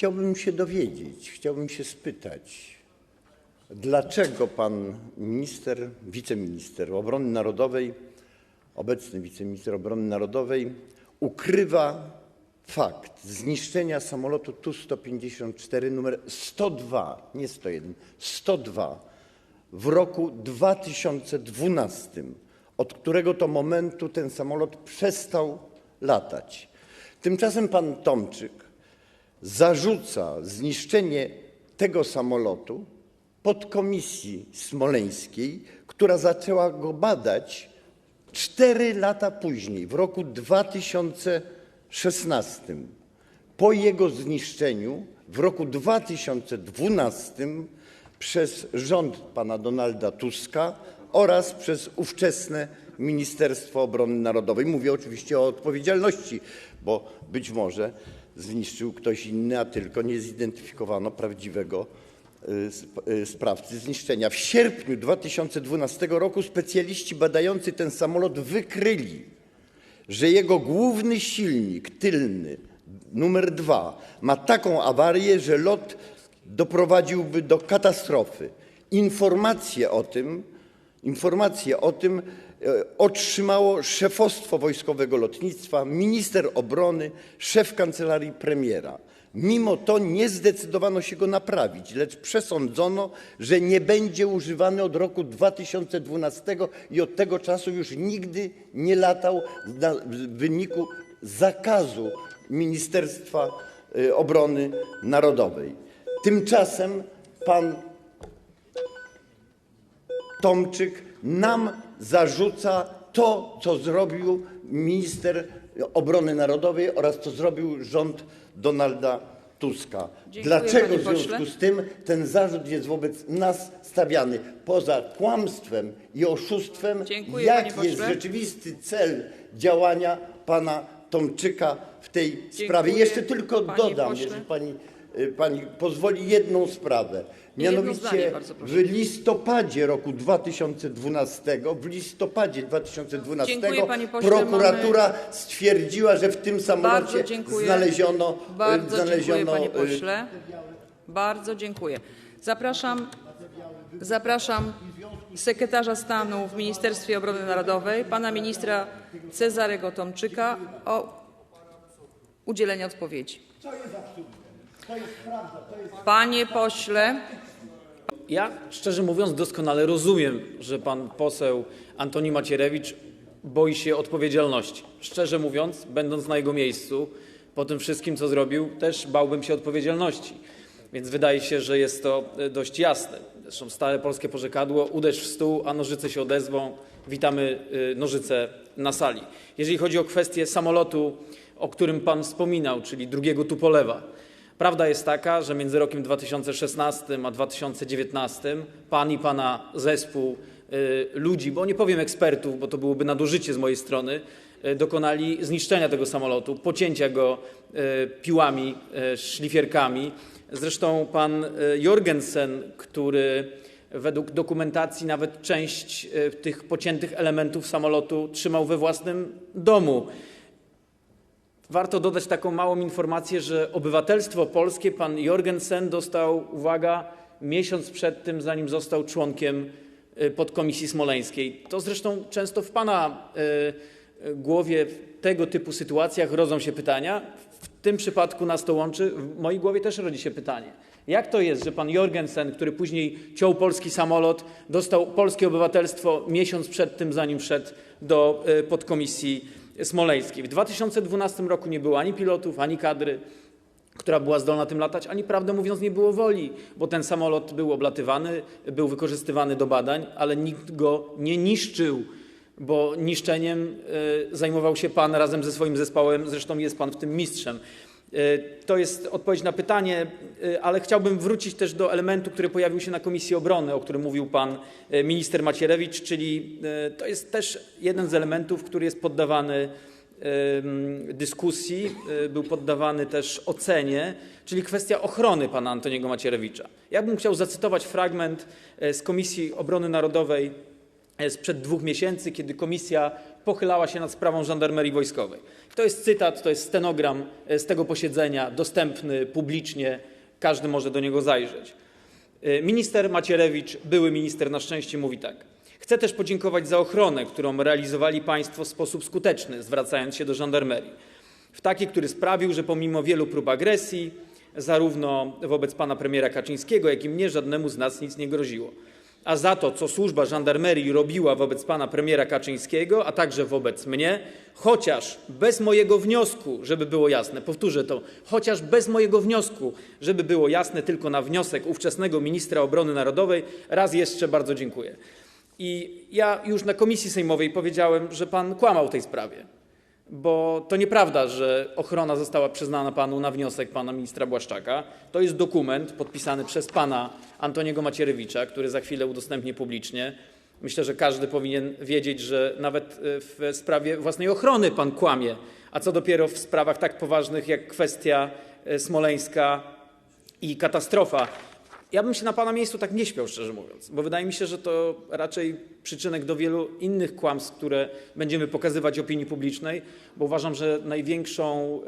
Chciałbym się dowiedzieć, chciałbym się spytać, dlaczego pan minister, wiceminister obrony narodowej, obecny wiceminister obrony narodowej ukrywa fakt zniszczenia samolotu Tu-154 numer 102, nie 101, 102 w roku 2012, od którego to momentu ten samolot przestał latać. Tymczasem pan Tomczyk zarzuca zniszczenie tego samolotu podkomisji smoleńskiej, która zaczęła go badać 4 lata później, w roku 2016. Po jego zniszczeniu w roku 2012 przez rząd pana Donalda Tuska oraz przez ówczesne Ministerstwo Obrony Narodowej. Mówię oczywiście o odpowiedzialności, bo być może zniszczył ktoś inny, a tylko nie zidentyfikowano prawdziwego y, y, sprawcy zniszczenia. W sierpniu 2012 roku specjaliści badający ten samolot wykryli, że jego główny silnik tylny, numer dwa, ma taką awarię, że lot doprowadziłby do katastrofy. Informacje o tym, e, otrzymało szefostwo Wojskowego Lotnictwa, minister obrony, szef kancelarii premiera. Mimo to nie zdecydowano się go naprawić, lecz przesądzono, że nie będzie używany od roku 2012 i od tego czasu już nigdy nie latał w wyniku zakazu Ministerstwa y, Obrony Narodowej. Tymczasem pan Tomczyk nam zarzuca to, co zrobił minister obrony narodowej oraz co zrobił rząd Donalda Tuska. Dziękuję, Dlaczego w związku z tym ten zarzut jest wobec nas stawiany? Poza kłamstwem i oszustwem, Dziękuję, panie jaki jest pośle. rzeczywisty cel działania pana Tomczyka w tej sprawie? Jeszcze tylko panie dodam, pośle. jeżeli pani, pani pozwoli, jedną sprawę. Mianowicie zdanie, w listopadzie roku 2012, w listopadzie 2012 Dziękuję, pośle. prokuratura stwierdziła, że w tym samolocie dziękuję. znaleziono, Bardzo znaleziono dziękuję, panie y, pośle. Bardzo dziękuję. Zapraszam, zapraszam sekretarza stanu w Ministerstwie Obrony Narodowej, pana ministra Cezarego Tomczyka o udzielenie odpowiedzi. Panie pośle, Ja szczerze mówiąc doskonale rozumiem, że pan poseł Antoni Macierewicz boi się odpowiedzialności. Szczerze mówiąc, będąc na jego miejscu, po tym wszystkim, co zrobił, też bałbym się odpowiedzialności. Więc wydaje się, że jest to e, dość jasne. Zresztą stare polskie porzekadło uderz w stół, a nożyce się odezwą. Witamy e, nożyce na sali. Jeżeli chodzi o kwestię samolotu, o którym pan wspominał, czyli drugiego Tupolewa, Prawda jest taka, że między rokiem 2016 a 2019 pan i pana zespół y, ludzi, bo nie powiem ekspertów, bo to byłoby nadużycie z mojej strony, y, dokonali zniszczenia tego samolotu, pocięcia go y, piłami, szlifierkami. Zresztą pan Jorgensen, który według dokumentacji nawet część tych pociętych elementów samolotu trzymał we własnym domu. Warto dodać taką małą informację, że obywatelstwo polskie pan Jorgensen dostał, uwaga, miesiąc przed tym, zanim został członkiem y, podkomisji smoleńskiej. To zresztą często w pana y, y, głowie w tego typu sytuacjach rodzą się pytania. W tym przypadku nas to łączy. W mojej głowie też rodzi się pytanie. Jak to jest, że pan Jorgensen, który później ciął polski samolot, dostał polskie obywatelstwo miesiąc przed tym, zanim wszedł do podkomisji smoleńskiej. W 2012 roku nie było ani pilotów, ani kadry, która była zdolna tym latać, ani prawdę mówiąc nie było woli, bo ten samolot był oblatywany, był wykorzystywany do badań, ale nikt go nie niszczył, bo niszczeniem y, zajmował się pan razem ze swoim zespołem, zresztą jest pan w tym mistrzem. Y, To jest odpowiedź na pytanie, y, ale chciałbym wrócić też do elementu, który pojawił się na Komisji Obrony, o którym mówił pan y, minister Macierewicz, czyli to jest też jeden z elementów, który jest poddawany dyskusji, był poddawany też ocenie, czyli kwestia ochrony pana Antoniego Macierewicza. Chciał zacytować fragment z Komisji Obrony Narodowej e, sprzed dwóch miesięcy, kiedy komisja pochylała się nad sprawą żandarmerii wojskowej. To jest cytat, to jest stenogram e, z tego posiedzenia, dostępny publicznie, każdy może do niego zajrzeć. E, Minister Macierewicz, były minister na szczęście, mówi tak. Chcę też podziękować za ochronę, którą realizowali Państwo w sposób skuteczny, zwracając się do żandarmerii. W taki, który sprawił, że pomimo wielu prób agresji, zarówno wobec pana premiera Kaczyńskiego, jak i mnie, żadnemu z nas nic nie groziło. A za to, co służba żandarmerii robiła wobec pana premiera Kaczyńskiego, a także wobec mnie, chociaż bez mojego wniosku, żeby było jasne, powtórzę to, chociaż bez mojego wniosku, żeby było jasne, tylko na wniosek ówczesnego ministra obrony narodowej, raz jeszcze bardzo dziękuję. I ja już na komisji sejmowej powiedziałem, że pan kłamał w tej sprawie, bo to nieprawda, że ochrona została przyznana panu na wniosek pana ministra Błaszczaka. To jest dokument podpisany przez pana Antoniego Macierewicza, który za chwilę udostępnię publicznie. Myślę, że każdy powinien wiedzieć, że nawet e, w sprawie własnej ochrony pan kłamie, a co dopiero w sprawach tak poważnych jak kwestia e, smoleńska i katastrofa. Ja bym się na pana miejscu tak nie śmiał, szczerze mówiąc, bo wydaje mi się, że to raczej przyczynek do wielu innych kłamstw, które będziemy pokazywać opinii publicznej, bo uważam, że największą,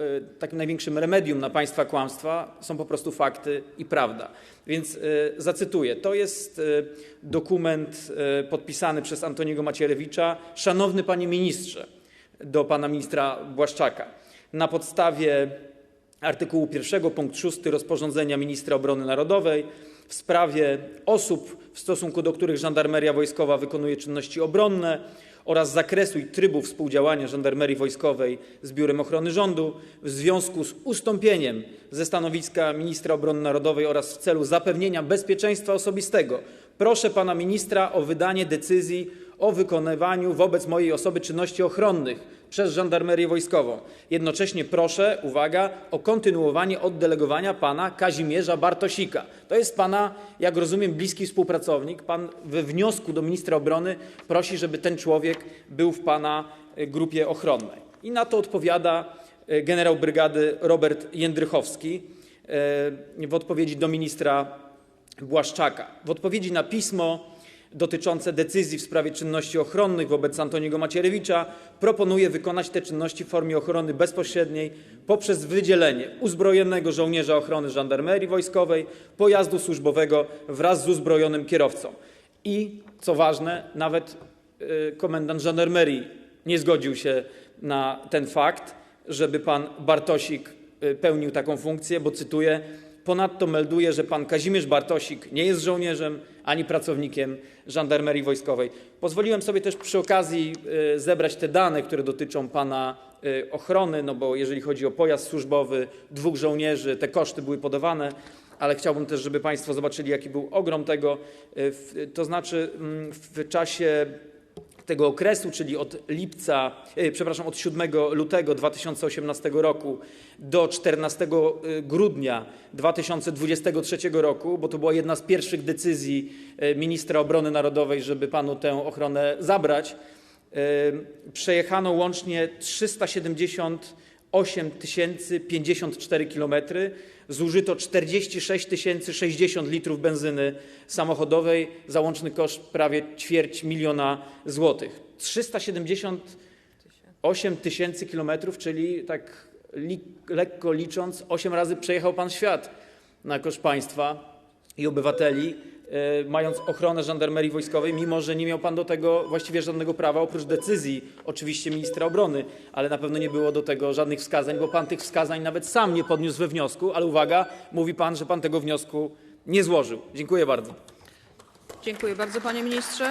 e, największym remedium na państwa kłamstwa są po prostu fakty i prawda. Więc e, zacytuję. To jest e, dokument podpisany przez Antoniego Macierewicza. Szanowny panie ministrze, do pana ministra Błaszczaka. Na podstawie artykułu 1 punkt 6 rozporządzenia ministra obrony narodowej w sprawie osób, w stosunku do których żandarmeria wojskowa wykonuje czynności obronne oraz zakresu i trybu współdziałania żandarmerii wojskowej z Biurem Ochrony Rządu w związku z ustąpieniem ze stanowiska ministra obrony narodowej oraz w celu zapewnienia bezpieczeństwa osobistego. Proszę pana ministra o wydanie decyzji o wykonywaniu wobec mojej osoby czynności ochronnych przez żandarmerię wojskową. Jednocześnie proszę, uwaga, o kontynuowanie oddelegowania pana Kazimierza Bartosika. To jest pana, jak rozumiem, bliski współpracownik. Pan we wniosku do ministra obrony prosi, żeby ten człowiek był w pana e, grupie ochronnej. I na to odpowiada e, generał brygady Robert Jędrychowski e, w odpowiedzi do ministra Błaszczaka. W odpowiedzi na pismo dotyczące decyzji w sprawie czynności ochronnych wobec Antoniego Macierewicza proponuje wykonać te czynności w formie ochrony bezpośredniej poprzez wydzielenie uzbrojonego żołnierza ochrony żandarmerii wojskowej, pojazdu służbowego wraz z uzbrojonym kierowcą. I co ważne, nawet y, komendant żandarmerii nie zgodził się na ten fakt, żeby pan Bartosik y, pełnił taką funkcję, bo cytuję: Ponadto melduje, że pan Kazimierz Bartosik nie jest żołnierzem ani pracownikiem żandarmerii wojskowej. Pozwoliłem sobie też przy okazji y, zebrać te dane, które dotyczą pana y, ochrony, no bo jeżeli chodzi o pojazd służbowy, dwóch żołnierzy, te koszty były podawane, ale chciałbym też, żeby państwo zobaczyli, jaki był ogrom tego. W- To znaczy mm, w czasie tego okresu, czyli od lipca, e, przepraszam, od 7 lutego 2018 roku do 14 grudnia 2023 roku, bo to była jedna z pierwszych decyzji e, ministra obrony narodowej, żeby panu tę ochronę zabrać, e, przejechano łącznie 378 054 kilometry, zużyto 46 060 litrów benzyny samochodowej za łączny koszt prawie ćwierć miliona złotych. 378 tysięcy kilometrów, czyli tak lekko licząc, 8 razy przejechał pan świat na koszt państwa i obywateli, mając ochronę żandarmerii wojskowej, mimo że nie miał pan do tego właściwie żadnego prawa, oprócz decyzji oczywiście ministra obrony, ale na pewno nie było do tego żadnych wskazań, bo pan tych wskazań nawet sam nie podniósł we wniosku, ale uwaga, mówi pan, że pan tego wniosku nie złożył. Dziękuję bardzo. Dziękuję bardzo, panie ministrze.